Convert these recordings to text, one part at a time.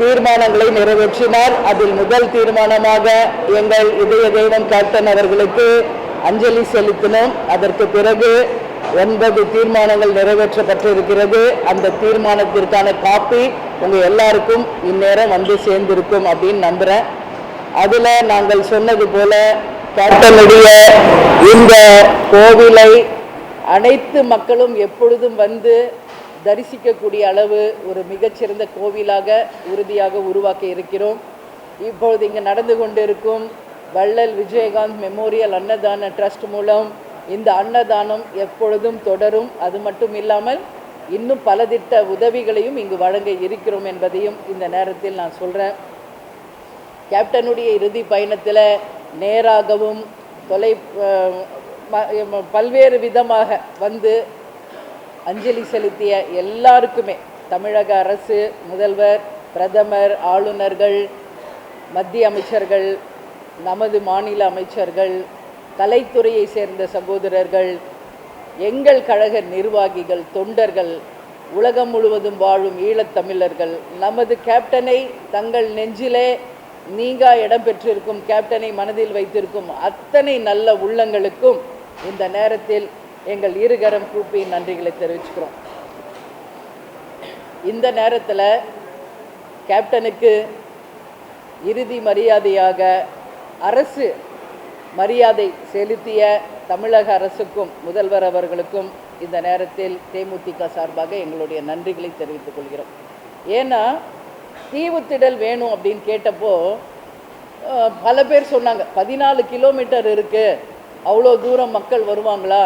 தீர்மானங்களை நிறைவேற்றினார். அதில் முதல் தீர்மானமாக எங்கள் இதய தெய்வம் கேப்டன் அவர்களுக்கு அஞ்சலி செலுத்தினோம். அதற்கு பிறகு ஒன்பது தீர்மானங்கள் நிறைவேற்றப்பட்டிருக்கிறது. அந்த தீர்மானத்திற்கான காப்பி உங்கள் எல்லாருக்கும் இந்நேரம் வந்து சேர்ந்திருக்கும் அப்படின்னு நம்புறேன். அதில் நாங்கள் சொன்னது போல கேப்டனுடைய இந்த கோவிலை அனைத்து மக்களும் எப்பொழுதும் வந்து தரிசிக்கக்கூடிய அளவு ஒரு மிகச்சிறந்த கோவிலாக உறுதியாக உருவாக்க இருக்கிறோம். இப்பொழுது இங்கு நடந்து கொண்டிருக்கும் வள்ளல் விஜயகாந்த் மெமோரியல் அன்னதான ட்ரஸ்ட் மூலம் இந்த அன்னதானம் எப்பொழுதும் தொடரும். அது மட்டும் இல்லாமல் இன்னும் பல திட்ட உதவிகளையும் இங்கு வழங்க இருக்கிறோம் என்பதையும் இந்த நேரத்தில் நான் சொல்கிறேன் கேப்டனுடைய இறுதி பயணத்தில் நேராகவும் தொலை பல்வேறு விதமாக வந்து அஞ்சலி செலுத்திய எல்லாருக்குமே தமிழக அரசு முதல்வர் பிரதமர் ஆளுநர்கள் மத்திய அமைச்சர்கள் நமது மாநில அமைச்சர்கள் கலைத்துறையை சேர்ந்த சகோதரர்கள் எங்கள் கழக நிர்வாகிகள் தொண்டர்கள் உலகம் முழுவதும் வாழும் ஈழத்தமிழர்கள் நமது கேப்டனை தங்கள் நெஞ்சிலே நீங்கா இடம் பெற்றிருக்கும் கேப்டனை மனதில் வைத்திருக்கும் அத்தனை நல்ல உள்ளங்களுக்கும் இந்த நேரத்தில் எங்கள் இருகரம் கூப்பி நன்றிகளை தெரிவிச்சுக்கிறோம். இந்த நேரத்தில் கேப்டனுக்கு இறுதி மரியாதையாக அரசு மரியாதை செலுத்திய தமிழக அரசுக்கும் முதல்வர் அவர்களுக்கும் இந்த நேரத்தில் தேமுதிக சார்பாக எங்களுடைய நன்றிகளை தெரிவித்துக் கொள்கிறோம். ஏன்னா தீவுத்திடல் வேணும் அப்படின்னு கேட்டப்போ பல பேர் சொன்னாங்க பதினாலு கிலோமீட்டர் இருக்குது அவ்வளோ தூரம் மக்கள் வருவாங்களா?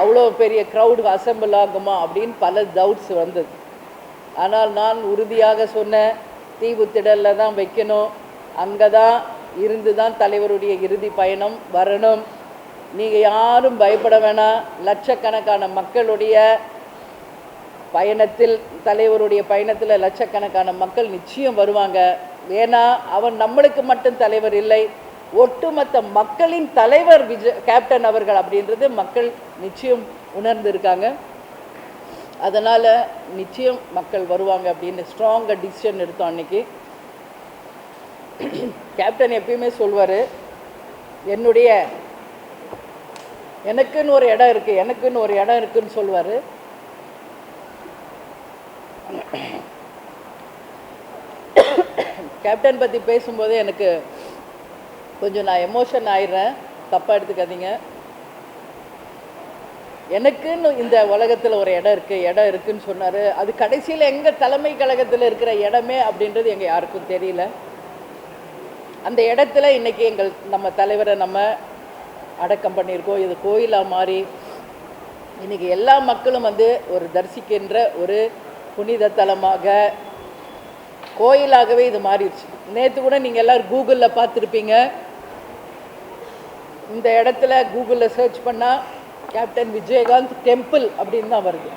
அவ்வளோ பெரிய க்ரௌடு அசம்பிள் ஆகுமா? அப்படின்னு பல டவுட்ஸ் வந்தது. ஆனால் நான் உறுதியாக சொன்னேன் தீவுத்திடலில் தான் வைக்கணும். அங்கே தான் இருந்து தான் தலைவருடைய இறுதி பயணம் வரணும். நீங்கள் யாரும் பயப்பட வேணாம் லட்சக்கணக்கான மக்களுடைய பயணத்தில் தலைவருடைய பயணத்தில் லட்சக்கணக்கான மக்கள் நிச்சயம் வருவாங்க. ஏன்னா அவன் நம்மளுக்கு மட்டும் தலைவர் இல்லை. ஒட்டுமொத்த மக்களின் தலைவர் விஜய் கேப்டன் அவர்கள் அப்படின்றது மக்கள் நிச்சயம் உணர்ந்திருக்காங்க. அதனால் நிச்சயம் மக்கள் வருவாங்க அப்படின்னு ஸ்ட்ராங்காக டிசிஷன் எடுத்தோம் அன்னைக்கு. கேப்டன் எப்பயுமே சொல்வார் என்னுடைய எனக்குன்னு ஒரு இடம் இருக்குது எனக்குன்னு ஒரு இடம் இருக்குன்னு சொல்லுவார் கேப்டன் பற்றி பேசும்போது எனக்கு கொஞ்சம் நான் எமோஷன் ஆயிடுறேன். தப்பாக எடுத்துக்காதீங்க. எனக்குன்னு இந்த உலகத்தில் ஒரு இடம் இருக்குது இடம் இருக்குதுன்னு சொன்னார். அது கடைசியில் எங்கள் தலைமை கழகத்தில் இருக்கிற இடமே அப்படின்றது எங்கள் யாருக்கும் தெரியல. அந்த இடத்துல இன்றைக்கி எங்கள் நம்ம தலைவரை நம்ம அடக்கம் பண்ணியிருக்கோம். இது கோயிலாக மாறி இன்னைக்கு எல்லா மக்களும் வந்து ஒரு தரிசிக்கின்ற ஒரு புனித தலமாக கோயிலாகவே இது மாறிடுச்சு. நேற்று கூட நீங்கள் எல்லோரும் கூகுளில் பார்த்துருப்பீங்க. இந்த இடத்துல கூகுளில் சர்ச் பண்ணால் கேப்டன் விஜயகாந்த் டெம்பிள் அப்படின்னு தான் வருது.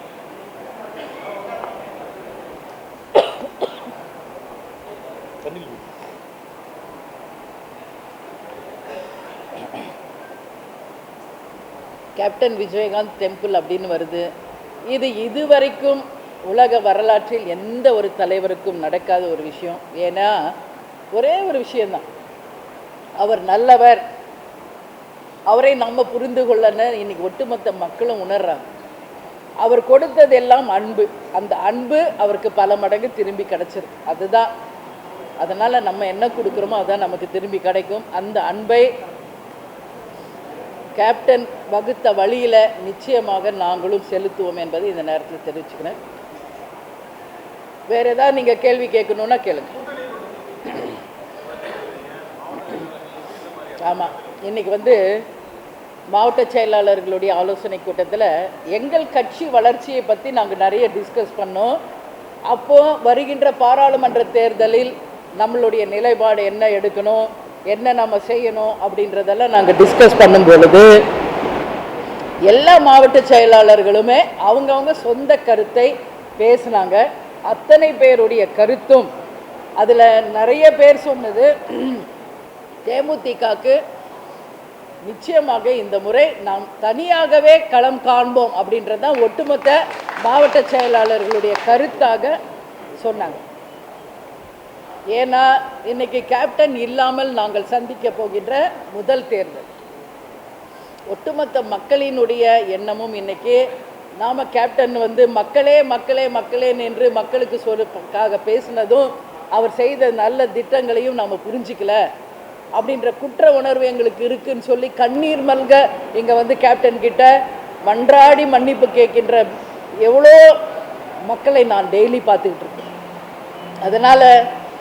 கேப்டன் விஜயகாந்த் டெம்பிள் அப்படின்னு வருது. இது இதுவரைக்கும் உலக வரலாற்றில் எந்த ஒரு தலைவருக்கும் நடக்காத ஒரு விஷயம். ஏன்னா ஒரே ஒரு விஷயம்தான். அவர் நல்லவர் அவரை நம்ம புரிந்து கொள்ளன. இன்னைக்கு ஒட்டுமொத்த மக்களும் உணர்றாங்க. அவர் கொடுத்ததெல்லாம் அன்பு. அந்த அன்பு அவருக்கு பல மடங்கு திரும்பி கிடச்சிருக்கு அதுதான். அதனால் நம்ம என்ன கொடுக்குறோமோ அதான் நமக்கு திரும்பி கிடைக்கும். அந்த அன்பை கேப்டன் வகுத்த வழியில் நிச்சயமாக நாங்களும் செலுத்துவோம் என்பதை இந்த நேரத்தில் தெரிவிச்சுக்கிறேன். வேற ஏதாவது நீங்கள் கேள்வி கேட்கணுன்னா கேளுங்க. ஆமாம் இன்னைக்கு வந்து மாவட்ட செயலாளர்களுடைய ஆலோசனை கூட்டத்தில் எங்கள் கட்சி வளர்ச்சியை பற்றி நாங்கள் நிறைய டிஸ்கஸ் பண்ணோம். அப்போது வருகின்ற பாராளுமன்ற தேர்தலில் நம்மளுடைய நிலைப்பாடு என்ன எடுக்கணும் என்ன நம்ம செய்யணும் அப்படின்றதெல்லாம் நாங்கள் டிஸ்கஸ் பண்ணும் பொழுது எல்லா மாவட்ட செயலாளர்களுமே அவங்கவுங்க சொந்த கருத்தை பேசினாங்க. அத்தனை பேருடைய கருத்தும் அதில் நிறைய பேர் சொன்னது தேமுதிகக்கு நிச்சயமாக இந்த முறை நாம் தனியாகவே களம் காண்போம் அப்படின்றது தான் ஒட்டுமொத்த மாவட்ட செயலாளர்களுடைய கருத்தாக சொன்னாங்க. ஏன்னா இன்னைக்கு கேப்டன் இல்லாமல் நாங்கள் சந்திக்க போகின்ற முதல் தேர்தல். ஒட்டுமொத்த மக்களினுடைய எண்ணமும் இன்னைக்கு நாம கேப்டன் வந்து மக்களே மக்களே மக்களே என்று மக்களுக்கு சொல்லுக்காக பேசினதும் அவர் செய்த நல்ல திட்டங்களையும் நாம புரிஞ்சிக்கல. அப்படின்ற குற்ற உணர்வு எங்களுக்கு இருக்குன்னு சொல்லி கண்ணீர் மல்க இங்கே வந்து கேப்டன் கிட்ட மன்றாடி மன்னிப்பு கேட்கின்ற எவ்வளோ மக்களை நான் டெய்லி பார்த்துக்கிட்டு இருக்கேன். அதனால்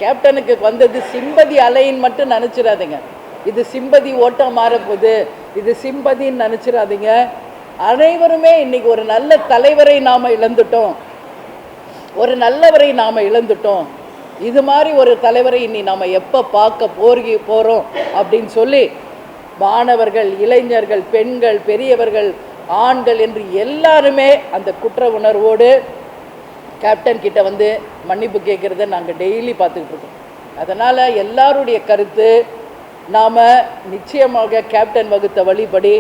கேப்டனுக்கு வந்தது சிம்பதி அலைன்னு மட்டும் நினச்சிடாதீங்க. இது சிம்பதி ஓட்டம் மாறப்போகுது இது சிம்பதின்னு நினச்சிடாதீங்க. அனைவருமே இன்றைக்கி ஒரு நல்ல தலைவரை நாம் இழந்துட்டோம். ஒரு நல்லவரை நாம் இழந்துட்டோம். இது மாதிரி ஒரு தலைவரை இனி நாம் எப்போ பார்க்க போறி போகிறோம் அப்படின்னு சொல்லி மாணவர்கள் இளைஞர்கள் பெண்கள் பெரியவர்கள் ஆண்கள் என்று எல்லாருமே அந்த குற்ற உணர்வோடு கேப்டன் கிட்ட வந்து மன்னிப்பு கேட்குறத நாங்கள் டெய்லி பார்த்துக்கிட்டு இருக்கோம். அதனால் எல்லாருடைய கருத்து நாம் நிச்சயமாக கேப்டன் வகுத்த வழிபடி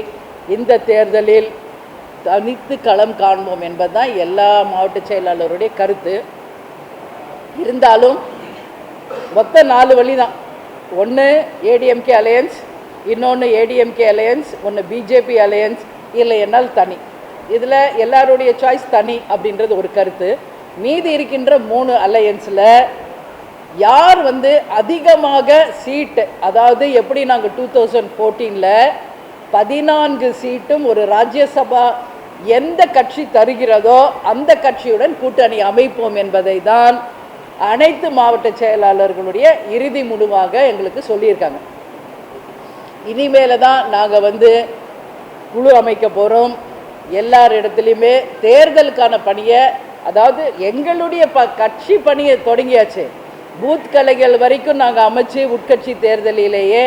இந்த தேர்தலில் தனித்து களம் காண்போம் என்பதுதான் எல்லா மாவட்ட செயலாளருடைய கருத்து. இருந்தாலும் மொத்த நாலு வழி தான் ஒன்று ஏடிஎம்கே அலையன்ஸ் இன்னொன்று ஏடிஎம்கே அலையன்ஸ் ஒன்று பிஜேபி அலையன்ஸ் இல்லை என்னால் தனி. இதில் எல்லாருடைய சாய்ஸ் தனி அப்படின்றது ஒரு கருத்து. மீதி இருக்கின்ற மூணு அலையன்ஸில் யார் வந்து அதிகமாக சீட்டு அதாவது எப்படி நாங்கள் டூ தௌசண்ட் ஃபோர்டீனில் பதினான்கு சீட்டும் ஒரு ராஜ்யசபா எந்த கட்சி தருகிறதோ அந்த கட்சியுடன் கூட்டணி அமைப்போம் என்பதை தான் அனைத்து மாவட்ட செயலாளர்களுடைய இறுதி முடிவாக எங்களுக்கு சொல்லியிருக்காங்க. இனிமேல தான் நாங்கள் வந்து குழு அமைக்க போகிறோம் எல்லார் இடத்துலையுமே தேர்தலுக்கான பணியை அதாவது எங்களுடைய ப கட்சி பணியை தொடங்கியாச்சு. பூத் கலைகள் வரைக்கும் நாங்கள் அமைச்சு உட்கட்சி தேர்தலிலேயே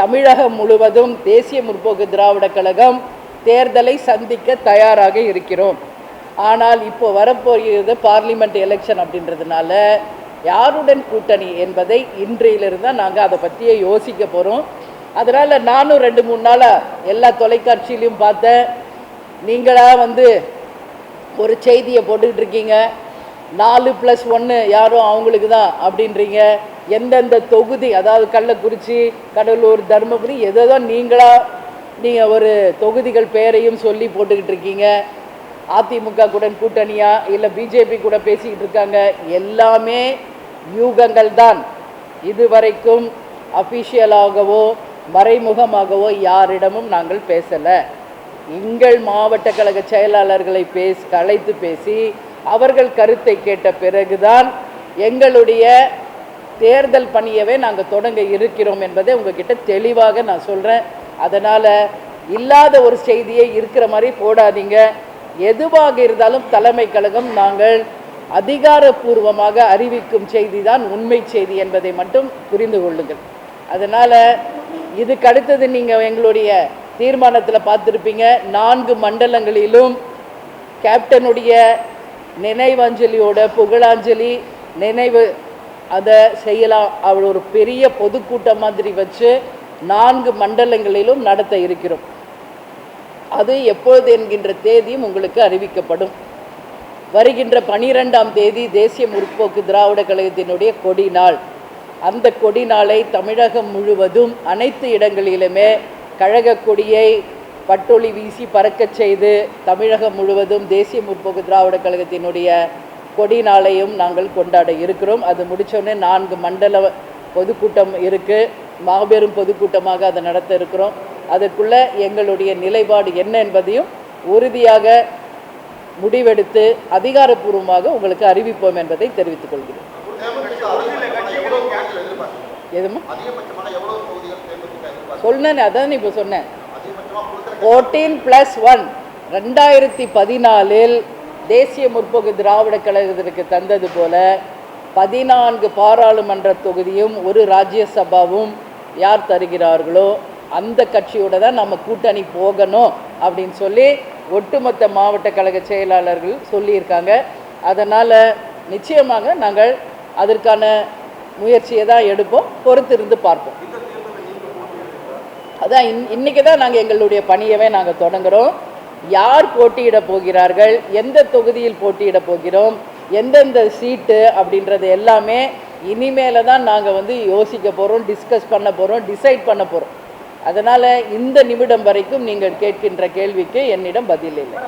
தமிழகம் முழுவதும் தேசிய முற்போக்கு திராவிட கழகம் தேர்தலை சந்திக்க தயாராக இருக்கிறோம். ஆனால் இப்போ வரப்போகிறது பார்லிமெண்ட் எலெக்ஷன் அப்படின்றதுனால யாருடன் கூட்டணி என்பதை இன்றையிலிருந்து தான் நாங்கள் அதை பற்றியே யோசிக்க போகிறோம் அதனால் நானும் ரெண்டு மூணு நாளாக எல்லா தொலைக்காட்சியிலையும் பார்த்தேன். நீங்களாக வந்து ஒரு செய்தியை போட்டுக்கிட்டு இருக்கீங்க. நாலு ப்ளஸ் ஒன்று யாரும் அவங்களுக்கு தான் அப்படின்றீங்க. எந்தெந்த தொகுதி அதாவது கள்ளக்குறிச்சி கடலூர் தருமபுரி எதோ நீங்களாக நீங்கள் ஒரு தொகுதிகள் பெயரையும் சொல்லி போட்டுக்கிட்டு இருக்கீங்க. அதிமுக கூட கூட்டணியா இல்லை பிஜேபி கூட பேசிக்கிட்டு இருக்காங்க எல்லாமே யூகங்கள் தான். இதுவரைக்கும் அஃபிஷியலாகவோ மறைமுகமாகவோ யாரிடமும் நாங்கள் பேசலை. எங்கள் மாவட்ட கழக செயலாளர்களை பேசி கலைத்து பேசி அவர்கள் கருத்தை கேட்ட பிறகுதான் எங்களுடைய தேர்தல் பணியவே நாங்கள் தொடங்க இருக்கிறோம் என்பதை உங்ககிட்ட தெளிவாக நான் சொல்கிறேன் அதனால் இல்லாத ஒரு செய்தியை இருக்கிற மாதிரி போடாதீங்க. எதுவாக இருந்தாலும் தலைமை கழகம் நாங்கள் அதிகாரப்பூர்வமாக அறிவிக்கும் செய்தி தான் உண்மை செய்தி என்பதை மட்டும் புரிந்து கொள்ளுங்கள். அதனால் இதுக்கு அடுத்தது நீங்கள் எங்களுடைய தீர்மானத்தில் பார்த்துருப்பீங்க. நான்கு மண்டலங்களிலும் கேப்டனுடைய நினைவஞ்சலியோட புகழாஞ்சலி நினைவு அதை செய்யலாம். அவள் ஒரு பெரிய பொதுக்கூட்டம் மாதிரி வச்சு நான்கு மண்டலங்களிலும் நடத்த இருக்கிறோம். அது எப்பொழுது என்கின்ற தேதியும் உங்களுக்கு அறிவிக்கப்படும். வருகின்ற பனிரெண்டாம் தேதி தேசிய முற்போக்கு திராவிட கழகத்தினுடைய கொடி நாள். அந்த கொடி நாளை தமிழகம் முழுவதும் அனைத்து இடங்களிலுமே கழக கொடியை பட்டொளி வீசி பறக்கச் செய்து தமிழகம் முழுவதும் தேசிய முற்போக்கு திராவிட கழகத்தினுடைய கொடி நாளையும் நாங்கள் கொண்டாட இருக்கிறோம். அது முடித்தோடனே நான்கு மண்டல பொதுக்கூட்டம் இருக்குது மாபெரும் பொதுக்கூட்டமாக அதை நடத்த இருக்கிறோம். அதற்குள்ள எங்களுடைய நிலைப்பாடு என்ன என்பதையும் உறுதியாக முடிவெடுத்து அதிகாரப்பூர்வமாக உங்களுக்கு அறிவிப்போம் என்பதை தெரிவித்துக் கொள்கிறேன். எதுமா சொன்னேன் அதான் இப்போ சொன்னேன். ஃபோர்டீன் ப்ளஸ் ஒன் ரெண்டாயிரத்தி பதினாலில் தேசிய முற்போக்கு திராவிட கழகத்திற்கு தந்தது போல பதினான்கு பாராளுமன்ற தொகுதியும் ஒரு ராஜ்யசபாவும் யார் தருகிறார்களோ அந்த கட்சியோட தான் நம்ம கூட்டணி போகணும் அப்படின்னு சொல்லி ஒட்டுமொத்த மாவட்ட கழக செயலாளர்கள் சொல்லியிருக்காங்க. அதனால் நிச்சயமாக நாங்கள் அதற்கான முயற்சியை தான் எடுப்போம். பொறுத்திருந்து பார்ப்போம். அதான் இன் இன்றைக்கி தான் நாங்கள் எங்களுடைய பணியவே நாங்கள் தொடங்குகிறோம் யார் போட்டியிட போகிறார்கள்? எந்த தொகுதியில் போட்டியிட போகிறோம்? எந்தெந்த சீட்டு அப்படின்றது எல்லாமே இனிமேல தான் நாங்கள் வந்து யோசிக்க போகிறோம் டிஸ்கஸ் பண்ண போகிறோம் டிசைட் பண்ண போகிறோம் அதனால் இந்த நிமிடம் வரைக்கும் நீங்கள் கேட்கின்ற கேள்விக்கு என்னிடம் பதில் இல்லை.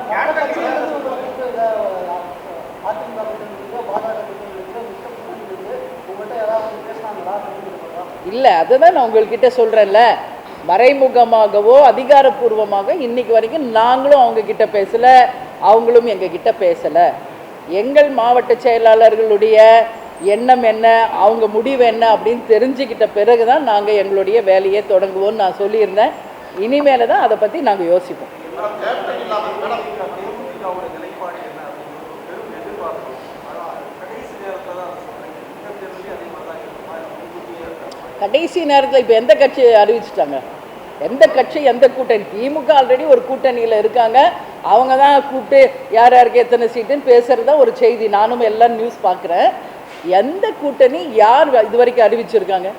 இல்லை அதுதான் நான் உங்கள்கிட்ட சொல்கிறேன்ல மறைமுகமாகவோ அதிகாரப்பூர்வமாக இன்னைக்கு வரைக்கும் நாங்களும் அவங்க கிட்ட அவங்களும் எங்க கிட்ட எங்கள் மாவட்ட செயலாளர்களுடைய எண்ணம் என்ன அவங்க முடிவு என்ன அப்படின்னு தெரிஞ்சுக்கிட்ட பிறகு தான் நாங்கள் எங்களுடைய வேலையை தொடங்குவோம்னு நான் சொல்லியிருந்தேன். இனிமேல தான் அதை பற்றி நாங்கள் யோசிப்போம் கடைசி நேரத்தில் இப்போ எந்த கட்சி அறிவிச்சிட்டாங்க? எந்த கட்சி எந்த கூட்டணி? திமுக ஆல்ரெடி ஒரு கூட்டணியில் இருக்காங்க. அவங்க தான் கூப்பிட்டு யார் யாருக்கு எத்தனை சீட்டுன்னு பேசுகிறது தான் ஒரு செய்தி. நானும் எல்லாம் நியூஸ் பார்க்குறேன். எந்த கூட்டணி யார் இது வரைக்கும் அறிவிச்சிருக்காங்க?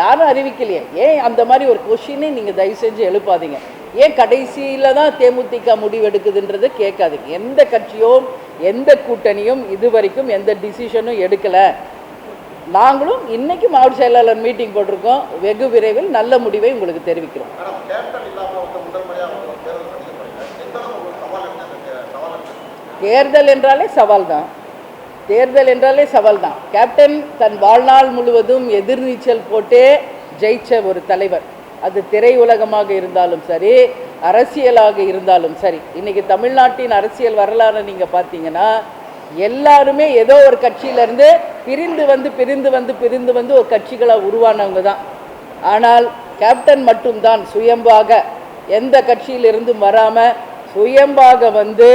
யாரும் அறிவிக்கலையே. ஏன் அந்த மாதிரி ஒரு கொஷினை நீங்கள் தயவு செஞ்சு எழுப்பாதீங்க. ஏன் கடைசியில் தான் தேமுதிக முடிவெடுக்குதுன்றதை கேட்காதீங்க. எந்த கட்சியும் எந்த கூட்டணியும் இது வரைக்கும் எந்த டிசிஷனும் எடுக்கலை. நாங்களும் இன்னைக்கு மாவட்ட செயலாளர் மீட்டிங் போட்டிருக்கோம். வெகு விரைவில் நல்ல முடிவை உங்களுக்கு தெரிவிக்கிறோம். தேர்தல் என்றாலே சவால் தான் தேர்தல் என்றாலே சவால் தான் கேப்டன் தன் வாழ்நாள் முழுவதும் எதிர்நீச்சல் போட்டே ஜெயிச்ச ஒரு தலைவர். அது திரையுலகமாக இருந்தாலும் சரி அரசியலாக இருந்தாலும் சரி. இன்னைக்கு தமிழ்நாட்டின் அரசியல் வரலாறு நீங்கள் பார்த்தீங்கன்னா எல்லாருமே ஏதோ ஒரு கட்சியிலேருந்து பிரிந்து வந்து பிரிந்து வந்து பிரிந்து வந்து ஒரு கட்சிகளாக உருவானவங்க தான். ஆனால் கேப்டன் மட்டும்தான் சுயம்பாக எந்த கட்சியிலிருந்தும் வராமல் சுயம்பாக வந்து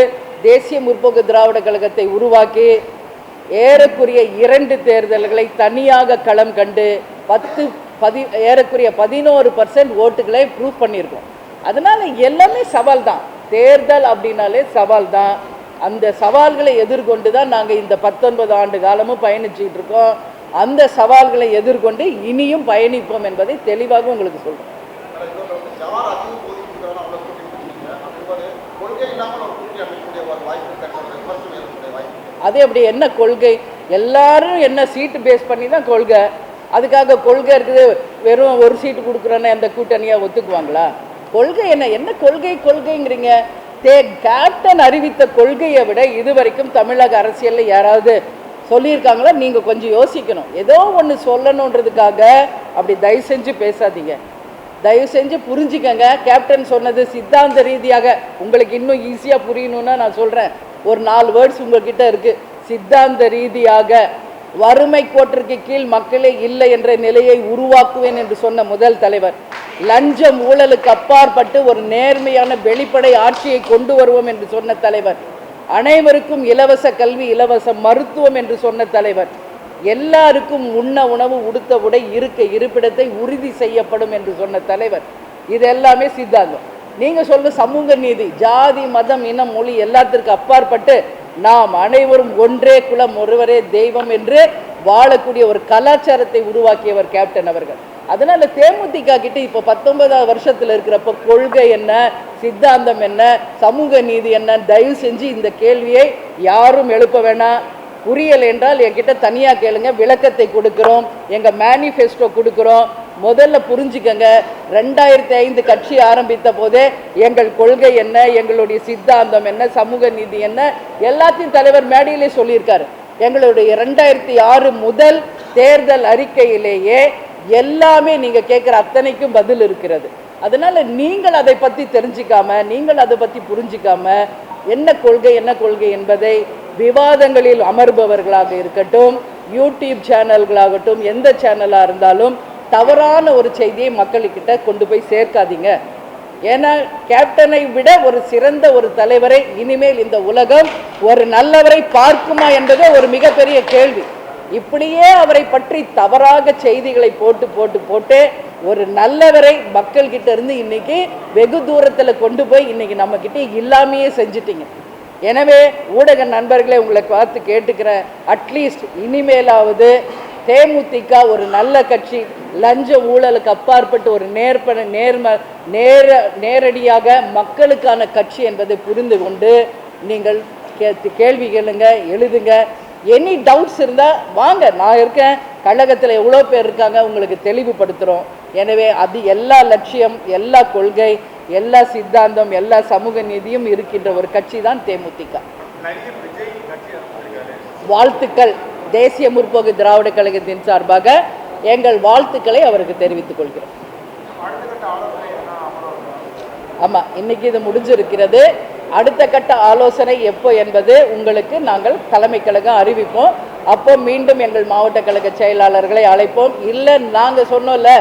தேசிய முற்போக்கு திராவிட கழகத்தை உருவாக்கி ஏறக்குறைய இரண்டு தேர்தல்களை தனியாக களம் கண்டு பத்து பதி ஏறக்குறைய பதினோரு பர்சன்ட் ஓட்டுகளை ப்ரூவ் பண்ணியிருக்கோம். அதனால் எல்லாமே சவால் தான் தேர்தல் அப்படின்னாலே சவால் தான் அந்த சவால்களை எதிர்கொண்டு தான் நாங்கள் இந்த பத்தொன்பது ஆண்டு காலமும் பயணிச்சுட்டு இருக்கோம். அந்த சவால்களை எதிர்கொண்டு இனியும் பயணிப்போம் என்பதை தெளிவாக உங்களுக்கு சொல்கிறோம் அதே அப்படி என்ன கொள்கை? எல்லாரும் என்ன சீட்டு பேஸ் பண்ணி தான் கொள்கை. அதுக்காக கொள்கை இருக்குது வெறும் ஒரு சீட்டு கொடுக்குறோன்னு அந்த கூட்டணியாக ஒத்துக்குவாங்களா? கொள்கை என்ன? என்ன கொள்கை கொள்கைங்கிறீங்க? தே கேப்டன் அறிவித்த கொள்கையை விட இதுவரைக்கும் தமிழக அரசியலில் யாராவது சொல்லியிருக்காங்களா? நீங்கள் கொஞ்சம் யோசிக்கணும். ஏதோ ஒன்று சொல்லணுன்றதுக்காக அப்படி தயவு செஞ்சு பேசாதீங்க. தயவு செஞ்சு புரிஞ்சுக்கங்க. கேப்டன் சொன்னது சித்தாந்த ரீதியாக உங்களுக்கு இன்னும் ஈஸியாக புரியணும்னா நான் சொல்கிறேன் ஒரு நாலு வேர்ட்ஸ் உங்ககிட்ட இருக்குது சித்தாந்த ரீதியாக வறுமை கோட்டிற்கு கீழ் மக்களே இல்லை என்ற நிலையை உருவாக்குவேன் என்று சொன்ன முதல் தலைவர். லஞ்சம் ஊழலுக்கு அப்பாற்பட்டு ஒரு நேர்மையான வெளிப்படை ஆட்சியை கொண்டு வருவோம் என்று சொன்ன தலைவர். அனைவருக்கும் இலவச கல்வி இலவச மருத்துவம் என்று சொன்ன தலைவர். எல்லாருக்கும் உண்ண உணவு உடுத்த உடை இருக்க இருப்பிடத்தை உறுதி செய்யப்படும் என்று சொன்ன தலைவர். இது எல்லாமே சித்தாந்தம். நீங்க சொல்ற சமூக நீதி ஜாதி மதம் இனம் மொழி எல்லாத்திற்கும் அப்பாற்பட்டு நாம் அனைவரும் ஒன்றே குலம் ஒருவரே தெய்வம் என்று வாழக்கூடிய ஒரு கலாச்சாரத்தை உருவாக்கியவர் கேப்டன் அவர்கள். அதனால் தேமுதிக கிட்ட இப்போ பத்தொன்பதாவது வருஷத்தில் இருக்கிறப்ப கொள்கை என்ன சித்தாந்தம் என்ன சமூக நீதி என்ன தயவு செஞ்சு இந்த கேள்வியை யாரும் எழுப்ப வேணாம். புரியல் என்றால் என்கிட்ட தனியாக கேளுங்க விளக்கத்தை கொடுக்குறோம் எங்கள் மேனிஃபெஸ்டோ கொடுக்குறோம். முதல்ல புரிஞ்சுக்கங்க ரெண்டாயிரத்தி ஐந்து கட்சி ஆரம்பித்த போதே எங்கள் கொள்கை என்ன எங்களுடைய சித்தாந்தம் என்ன சமூக நீதி என்ன எல்லாத்தையும் தலைவர் மேடையிலே சொல்லியிருக்காரு. எங்களுடைய ரெண்டாயிரத்தி ஆறு முதல் தேர்தல் அறிக்கையிலேயே எல்லாமே நீங்கள் கேட்குற அத்தனைக்கும் பதில் இருக்கிறது. அதனால் நீங்கள் அதை பற்றி தெரிஞ்சிக்காம நீங்கள் அதை பற்றி புரிஞ்சிக்காம என்ன கொள்கை என்ன கொள்கை என்பதை விவாதங்களில் அமர்பவர்களாக இருக்கட்டும் யூடியூப் சேனல்களாகட்டும் எந்த சேனலாக இருந்தாலும் தவறான ஒரு செய்தியை மக்கள்கிட்ட கொண்டு போய் சேர்க்காதீங்க. ஏன்னா கேப்டனை விட ஒரு சிறந்த ஒரு தலைவரை இனிமேல் இந்த உலகம் ஒரு நல்லவரை பார்க்குமா என்பது ஒரு மிகப்பெரிய கேள்வி. இப்படியே அவரை பற்றி தவறாக செய்திகளை போட்டு போட்டு போட்டு ஒரு நல்லவரை மக்கள்கிட்ட இருந்து இன்னைக்கு வெகு தூரத்தில் கொண்டு போய் இன்னைக்கு நம்மக்கிட்ட இல்லாமையே செஞ்சிட்டிங்க. எனவே ஊடக நண்பர்களே உங்களை பார்த்து கேட்டுக்கிறேன். அட்லீஸ்ட் இனிமேலாவது தேமுதிக ஒரு நல்ல கட்சி லஞ்ச ஊழலுக்கு அப்பாற்பட்டு ஒரு நேர்ப நேர்ம நேர நேரடியாக மக்களுக்கான கட்சி என்பதை புரிந்து கொண்டு நீங்கள் கே கேள்வி கேளுங்க எழுதுங்க. எனி டவுட்ஸ் இருந்தால் வாங்க நான் இருக்கேன். கழகத்தில் எவ்வளோ பேர் இருக்காங்க உங்களுக்கு தெளிவுபடுத்துகிறோம் எனவே அது எல்லா லட்சியம் எல்லா கொள்கை எல்லா சித்தாந்தம் எல்லா சமூக நீதியும் இருக்கின்ற ஒரு கட்சி தான் தேமுதிக. வாழ்த்துக்கள் தேசிய முற்போக்கு திராவிட கழகத்தின் சார்பாக எங்கள் வாழ்த்துக்களை அவருக்கு தெரிவித்துக் கொள்கிறோம் ஆமாம் இன்னைக்கு இது முடிஞ்சிருக்கிறது. அடுத்த கட்ட ஆலோசனை எப்போ என்பது உங்களுக்கு நாங்கள் தலைமை கழகம் அறிவிப்போம். அப்போ மீண்டும் எங்கள் மாவட்ட கழக செயலாளர்களை அழைப்போம். இல்லை நாங்கள் சொன்னோம்ல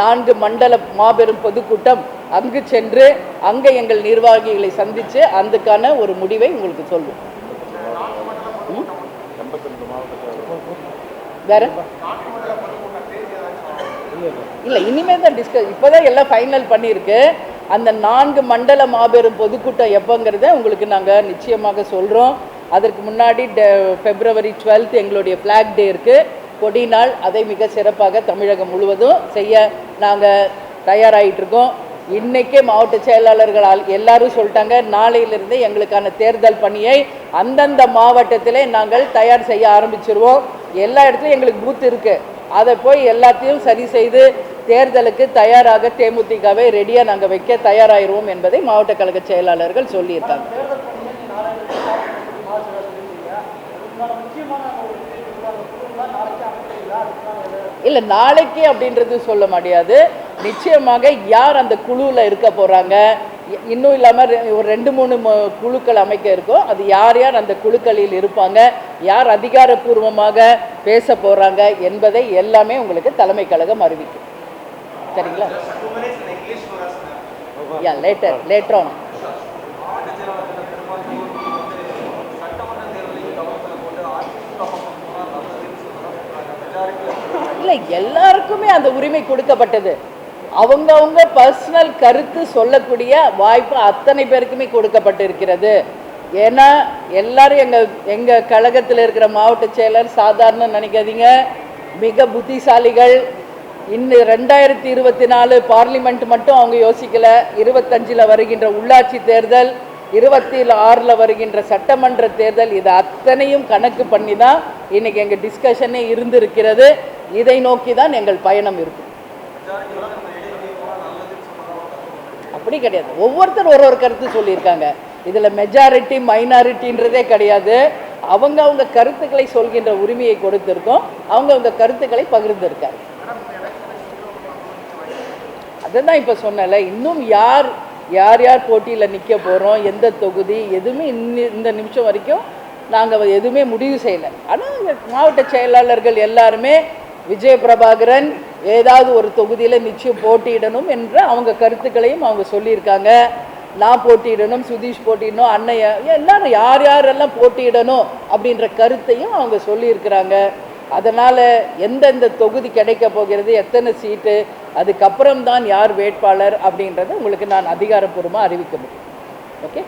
நான்கு மண்டல மாபெரும் பொதுக்கூட்டம். அங்கு சென்று அங்கே எங்கள் நிர்வாகிகளை சந்தித்து அதுக்கான ஒரு முடிவை உங்களுக்கு சொல்வோம். ம்? வேற? இல்லை இனிமேல் தான் டிஸ்கஸ் இப்போ தான் எல்லாம் ஃபைனல் பண்ணியிருக்கு. அந்த நான்கு மண்டல மாபெரும் பொதுக்கூட்டம் எப்போங்கிறத உங்களுக்கு நாங்கள் நிச்சயமாக சொல்கிறோம் அதற்கு முன்னாடி டெ- பிப்ரவரி 12th எங்களுடைய ஃப்ளாக் டே இருக்குது கொடி நாள் அதை மிக சிறப்பாக தமிழகம் முழுவதும் செய்ய நாங்கள் தயாராகிட்டு இருக்கோம். மாவட்ட செயலாளர்களால் எல்லாரும் சொல்லிட்டாங்க நாளையிலிருந்து எங்களுக்கான தேர்தல் பணியை அந்தந்த மாவட்டத்திலே நாங்கள் தயார் செய்ய ஆரம்பிச்சிருவோம். எல்லா இடத்துலையும் எங்களுக்கு பூத் இருக்குது அதை போய் எல்லாத்தையும் சரி செய்து தேர்தலுக்கு தயாராக தேமுதிகவை ரெடியாக நாங்கள் வைக்க தயாராகிருவோம் என்பதை மாவட்ட கழக செயலாளர்கள் சொல்லியிருக்காங்க. இல்லை நாளைக்கு அப்படின்றது சொல்ல முடியாது. நிச்சயமாக யார் அந்த குழுவில் இருக்க போகிறாங்க இன்னும் இல்லாமல் ஒரு ரெண்டு மூணு குழுக்கள் அமைக்க இருக்கோ அது யார் யார் அந்த குழுக்களில் இருப்பாங்க? யார் அதிகாரப்பூர்வமாக பேச போகிறாங்க என்பதை எல்லாமே உங்களுக்கு தலைமை கழகம் அறிவிக்கும். சரிங்களா? யா லேட்டர் லேட்டர் ஆன் இல்லை எல்லாருக்குமே அந்த உரிமை கொடுக்கப்பட்டது. அவங்கவங்க பர்சனல் கருத்து சொல்லக்கூடிய வாய்ப்பு அத்தனை பேருக்குமே கொடுக்கப்பட்டிருக்கிறது. ஏன்னா எல்லாரும் எங்கள் எங்கள் கழகத்தில் இருக்கிற மாவட்ட செயலர் சாதாரண நினைக்காதீங்க. மிக புத்திசாலிகள் இன்னும் ரெண்டாயிரத்தி இருபத்தி நாலு பார்லிமெண்ட் மட்டும் அவங்க யோசிக்கல. இருபத்தஞ்சில் வருகின்ற உள்ளாட்சி தேர்தல் இருபத்தி ஆறில் வருகின்ற சட்டமன்ற தேர்தல் இது அத்தனையும் கணக்கு பண்ணி தான் இன்னைக்கு எங்கள் டிஸ்கஷனே இருந்திருக்கிறது. இதை நோக்கி தான் எங்கள் பயணம் இருக்கும் அப்படி கிடையாது. ஒவ்வொருத்தர் ஒரு ஒரு கருத்து சொல்லியிருக்காங்க. இதில் மெஜாரிட்டி மைனாரிட்டின்றதே கிடையாது. அவங்க அவங்க கருத்துக்களை சொல்கின்ற உரிமையை கொடுத்திருக்கோம். அவங்க அவங்க கருத்துக்களை பகிர்ந்திருக்காங்க. அதை தான் இப்போ சொன்னல இன்னும் யார் யார் யார் போட்டியில் நிற்க போகிறோம் எந்த தொகுதி எதுவுமே இந்த நிமிஷம் வரைக்கும் நாங்கள் எதுவுமே முடிவு செய்யலை. ஆனால் மாவட்ட செயலாளர்கள் எல்லாருமே விஜய பிரபாகரன் ஏதாவது ஒரு தொகுதியில் நிச்சயம் போட்டியிடணும் என்ற அவங்க கருத்துக்களையும் அவங்க சொல்லியிருக்காங்க. நான் போட்டியிடணும் சுதீஷ் போட்டியிடணும் அண்ணைய எல்லாரும் யார் யாரெல்லாம் போட்டியிடணும் அப்படின்ற கருத்தையும் அவங்க சொல்லியிருக்கிறாங்க. அதனால் எந்தெந்த தொகுதி கிடைக்க போகிறது எத்தனை சீட்டு அதுக்கப்புறம் தான் யார் வேட்பாளர் அப்படின்றத உங்களுக்கு நான் அதிகாரப்பூர்வமாக அறிவிக்க முடியும். ஓகே